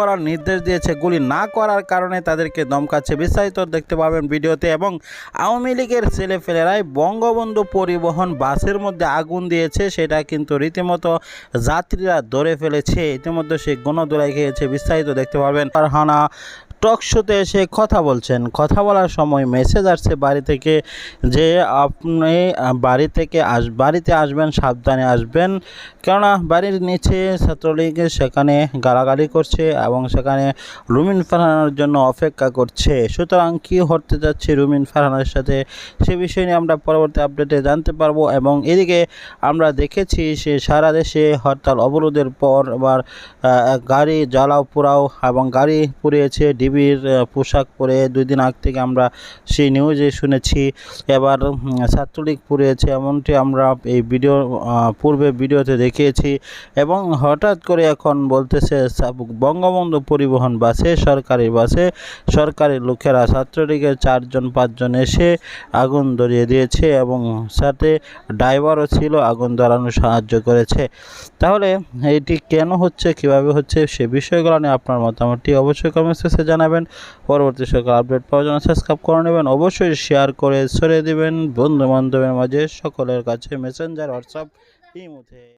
করার নির্দেশ দিয়েছে। গুলি না করার কারণে তাদেরকে দমকাচ্ছে। বিস্তারিত দেখতে পাবেন ভিডিওতে এবং আওয়ামী লীগের ছেলেফেলেরাই বঙ্গবন্ধু পরিবহন বাসের মধ্যে আগুন দিয়েছে, সেটা কিন্তু রীতিমতো যাত্রীরা ধরে ফেলেছে। ইতিমধ্যে সে গণদোলাই খেয়েছে। বিস্তারিত দেখতে পাবেন। ফারহানা টক শোতে এসে কথা বলছেন। কথা বলার সময় মেসেজ আসছে বাড়ি থেকে যে আপনি বাড়ি থেকে আস বাড়িতে আসবেন সাবধানে আসবেন। কেননা বাড়ির নিচে ছাত্রলীগ সেখানে গালাগালি করছে এবং সেখানে রুমিন ফারহানার জন্য অপেক্ষা করছে। সুতরাং কি হতে যাচ্ছে রুমিন ফারহানার সাথে সে বিষয় নিয়ে আমরা পরবর্তী আপডেটে জানতে পারব এবং এদিকে আমরা দেখেছি সে সারা দেশে হরতাল অবরোধের পর আহ, গাড়ি জ্বালাও পোড়াও এবং গাড়ি পুড়িয়েছে আহ, পোশাক পরে দুই দিন আগ থেকে আমরা সেই নিউজে শুনেছি। এবার ছাত্রলীগ পুড়িয়েছে এমনটি আমরা এই ভিডিও পূর্বে ভিডিওতে দেখিয়েছি। এবং হঠাৎ করে এখন বলতেছে বঙ্গবন্ধু পরিবহন বাসে সরকারি বাসে সরকারি লোকেরা ছাত্রলীগের চারজন পাঁচজন এসে আগুন ধরিয়ে দিয়েছে এবং সাথে ড্রাইভারও ছিল আগুন ধরানো সাহায্য করেছে। তাহলে এটি কেন হচ্ছে কীভাবে হচ্ছে সে বিষয়গুলো নিয়ে আপনার মতামতটি অবশ্যই কমেন্ট সেকশনে জানাবেন। পরবর্তী সকল আপডেট পাওয়ার জন্য সাবস্ক্রাইব করে নেবেন। অবশ্যই শেয়ার করে ছড়িয়ে দেবেন। বন্ধু বান্ধবের মাঝে সকলের কাছে মেসেঞ্জার হোয়াটসঅ্যাপ ইমুতে।